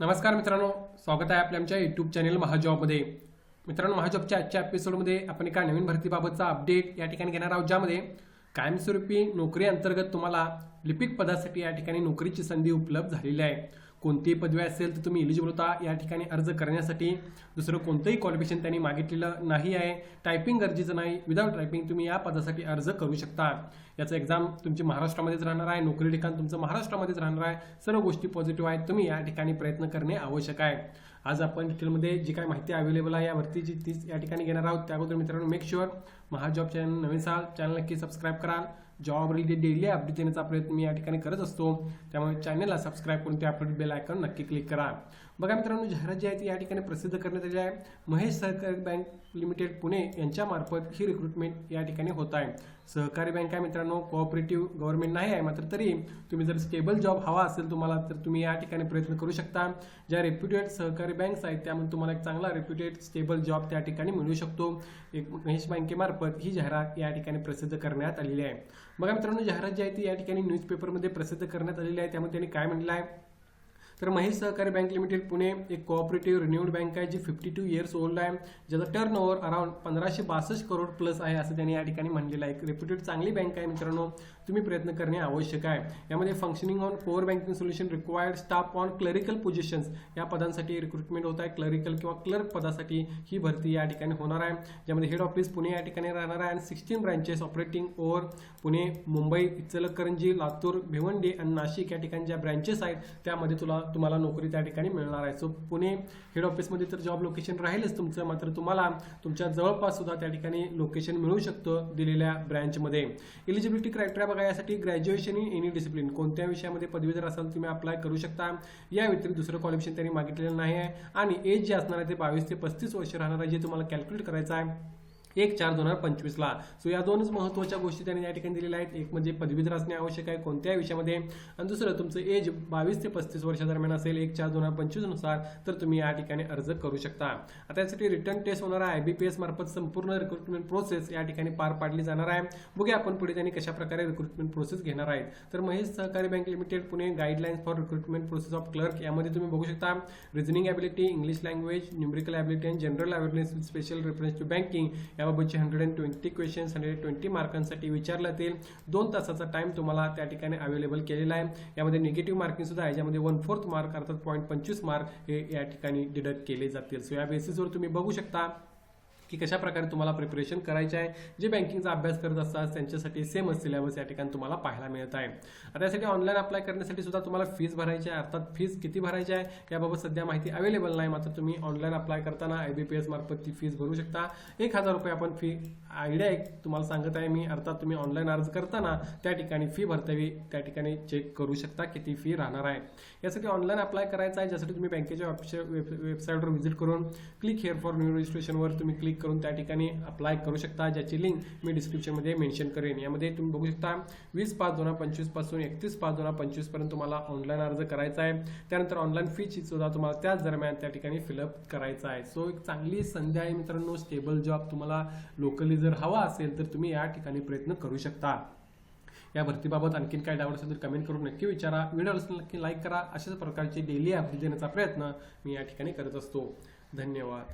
नमस्कार मित्रांनो स्वागत आहे आपल्या आमच्या युट्यूब चॅनल महाजॉबमध्ये. मित्रांनो महाजॉबच्या आजच्या एपिसोडमध्ये आपण एका नवीन भरतीबाबतचा अपडेट या ठिकाणी घेणार आहोत ज्यामध्ये कायमस्वरूपी नोकरी अंतर्गत तुम्हाला लिपिक पदासाठी या ठिकाणी नोकरीची संधी उपलब्ध झालेली आहे. कोणतीही पदवी असेल तर तुम्ही इलिजिबल होता. या ठिकाणी अर्ज करण्यासाठी दुसरं कोणतंही क्वालिफिकेशन त्यांनी मागितलेलं नाही आहे. टायपिंग गरजेचं नाही. विदाउट टायपिंग तुम्ही या पदासाठी अर्ज करू शकता. याचं एक्झाम तुमची महाराष्ट्रामध्येच राहणार आहे. नोकरी ठिकाण तुमचं महाराष्ट्रामध्येच राहणार आहे. सर्व गोष्टी पॉझिटिव्ह आहेत. तुम्ही या ठिकाणी प्रयत्न करणे आवश्यक आहे. आज आपण डिटेलमध्ये जी काय माहिती अवेलेबल आहे यावरती जी तीच या ठिकाणी घेणार आहोत. त्या अगोदर मित्रांनो मेक शुअर महाजॉब चॅनल नवीन साल चॅनल नक्की सबस्क्राईब कराल. जॉब रिलेटेड डेली अपडेट देण्याचा प्रयत्न मी या ठिकाणी करत असतो. त्यामुळे चॅनलला सबस्क्राईब करून त्या अपडेट बेल आयकॉन नक्की क्लिक करा. बघा मित्रांनो जाहिरात जी आहे ती या ठिकाणी प्रसिद्ध करण्यात आली आहे. महेश सहकारी बँक लिमिटेड पुणे यांच्यामार्फत ही रिक्रुटमेंट या ठिकाणी होत आहे. सहकारी बँक आहे मित्रांनो कोऑपरेटिव्ह गव्हर्नमेंट नाही आहे मात्र तरी तुम्ही जर स्टेबल जॉब हवा असेल तुम्हाला तर तुम्ही या ठिकाणी प्रयत्न करू शकता. ज्या रेप्युटेड सहकारी बँक्स आहेत त्यामध्ये तुम्हाला एक चांगला रेप्युटेड स्टेबल जॉब त्या ठिकाणी मिळू शकतो. एक महेश बँकेमार्फत ही जाहिरात या ठिकाणी प्रसिद्ध करण्यात आलेली आहे. बघा मित्रांनो जाहिरात जी आहे ती या ठिकाणी न्यूजपेपरमध्ये प्रसिद्ध करण्यात आलेली आहे. त्यामध्ये त्यांनी काय म्हटलं आहे? तर महेश सहकारी बँक लिमिटेड पुणे एक कोऑपरेटिव्ह रिन्यूड बँक आहे जी फिफ्टी टू इयर्स ओल्ड आहे. ज्याचा टर्न ओव्हर अराउंड पंधराशे बासष्ट करोड प्लस आहे असं त्यांनी या ठिकाणी म्हणलेलं आहे. एक रेप्युटेड चांगली बँक आहे मित्रांनो. तुम्ही प्रयत्न करणे आवश्यक आहे. यामध्ये functioning on core banking solution required staff on clerical positions या पदांसाठी रिक्रुटमेंट होत आहे. क्लरिकल किंवा क्लर्क पदासाठी ही भरती या ठिकाणी होणार आहे. ज्यामध्ये हेड ऑफिस पुणे या ठिकाणी राहणार आहे. आणि sixteen branches operating over Pune Mumbai Ichalkaranji Latur Bhiwandi आणि नाशिक या ठिकाणी ज्या ब्रँचेस आहेत त्यामध्ये तुला तुम्हाला नोकरी त्या ठिकाणी मिळणार आहे. सो पुणे हेड ऑफिसमध्ये तर जॉब लोकेशन राहीलच तुमचं मात्र तुम्हाला तुमच्या जवळपास सुद्धा त्या ठिकाणी लोकेशन मिळू शकतं दिलेल्या ब्रँचमध्ये एलिजिबिलिटी क्रायटेरिया बघा यासाठी ग्रॅज्युएशन इन एनी डिसिप्लिन कोणत्या विषयामध्ये पदवीधर असाल तुम्ही अप्लाय करू शकता. या व्यतिरिक्त दुसरं क्वालिफिकेशन त्यांनी मागितलेलं नाही आहे. आणि एज जे असणार आहे ते बावीस ते पस्तीस वर्ष राहणार आहे जे तुम्हाला कॅल्क्युलेट करायचं आहे. एक चार दोन हजार पंचवीसला. सो या दोनच महत्त्वाच्या गोष्टी त्यांनी या ठिकाणी दिलेल्या आहेत. एक म्हणजे पदवीधर असणे आवश्यक आहे कोणत्याही विषयामध्ये. आणि दुसरं तुमचं एज बावीस ते पस्तीस वर्षादरम्यान असेल एक चार दोन हजार पंचवीसनुसार तर तुम्ही या ठिकाणी अर्ज करू शकता. आता यासाठी रिटर्न टेस्ट होणार आहे. आयबीपीएस मार्फत संपूर्ण रिक्रुटमेंट प्रोसेस या ठिकाणी पार पाडली जाणार आहे. बघूया आपण पुढे त्यांनी कशा प्रकारे रिक्रुटमेंट प्रोसेस घेणार आहेत. तर Mahesh Sahakari bank limited Pune guidelines for recruitment process of clerk यामध्ये तुम्ही बघू शकता reasoning ability English language numerical ability आणि general awareness special reference to banking याबाबतचे hundred and twenty questions hundred twenty मार्कांसाठी विचारला जातील दोन तासाचा टाइम तुम्हाला त्या ठिकाणी अवेलेबल केलेला आहे. यामध्ये निगेटिव्ह मार्किंग सुद्धा आहे ज्यामध्ये वन फोर्थ मार्क अर्थात पॉईंट पंचवीस मार्क हे या ठिकाणी डिडक्ट केले जातील. सो या बेसिसवर तुम्ही बघू शकता. की कशा प्रकारे तुम्हाला प्रिपरेशन करायचे आहे. जे बँकिंगचा अभ्यास करत असतात त्यांच्यासाठी सेमच सिलेबस या ठिकाणी तुम्हाला पाहायला मिळत आहे. आता यासाठी ऑनलाईन अप्लाय करण्यासाठी सुद्धा तुम्हाला फीज भरायची आहे. अर्थात फीज किती भरायची आहे याबाबत सध्या माहिती अवेलेबल नाही. मात्र तुम्ही ऑनलाईन अप्लाय करताना आय बी पी एस मार्फत ती फीज भरू शकता. एक हजार रुपये आपण फी आयडिया एक तुम्हाला सांगत आहे मी. अर्थात तुम्ही ऑनलाईन अर्ज करताना त्या ठिकाणी फी भरतावी त्या ठिकाणी चेक करू शकता किती फी राहणार आहे. यासाठी ऑनलाईन अप्लाय करायचं आहे ज्यासाठी तुम्ही बँकेच्या वेबसाईटवर व्हिजिट करून क्लिक हेअर फॉर न्यू रजिस्ट्रेशनवर तुम्ही क्लिक क्लिक करून त्या ठिकाणी अप्लाय करू शकता ज्याची लिंक मी डिस्क्रिप्शनमध्ये मेन्शन करेन. यामध्ये तुम्ही बघू शकता वीस पाच दोन हजार पंचवीसपासून एकतीस पाच दोन हजार पंचवीसपर्यंत तुम्हाला ऑनलाईन अर्ज करायचा आहे. त्यानंतर ऑनलाईन फीची सुद्धा तुम्हाला त्याच दरम्यान त्या ठिकाणी फिलअप करायचा आहे. सो एक चांगली संधी आहे मित्रांनो स्टेबल जॉब तुम्हाला लोकली जर हवा असेल तर तुम्ही या ठिकाणी प्रयत्न करू शकता. या भरतीबाबत आणखीन काय डाऊट असेल तर कमेंट करून नक्की विचारा. व्हिडिओ असेल नक्की लाईक करा. अशाच प्रकारचे डेली अपडेट देण्याचा प्रयत्न मी या ठिकाणी करत असतो. धन्यवाद.